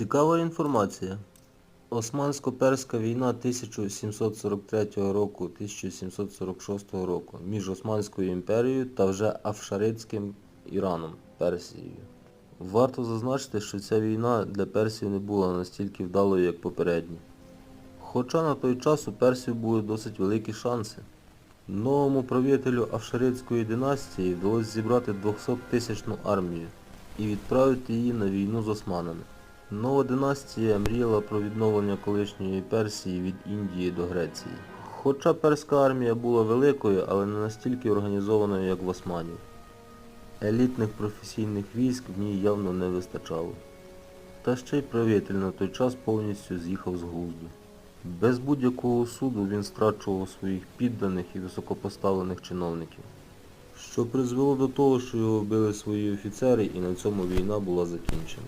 Цікава інформація. Османсько-перська війна 1743 року 1746 року між Османською імперією та вже Афшаритським Іраном Персією. Варто зазначити, що ця війна для Персії не була настільки вдалою, як попередні. Хоча на той час у Персії були досить великі шанси. Новому правителю Афшаритської династії вдалося зібрати 200-тисячну армію і відправити її на війну з османами. Нова династія мріяла про відновлення колишньої Персії від Індії до Греції. Хоча перська армія була великою, але не настільки організованою, як в османів. Елітних професійних військ в ній явно не вистачало. Та ще й правитель на той час повністю з'їхав з глузду. Без будь-якого суду він страчував своїх підданих і високопоставлених чиновників, що призвело до того, що його вбили свої офіцери і на цьому війна була закінчена.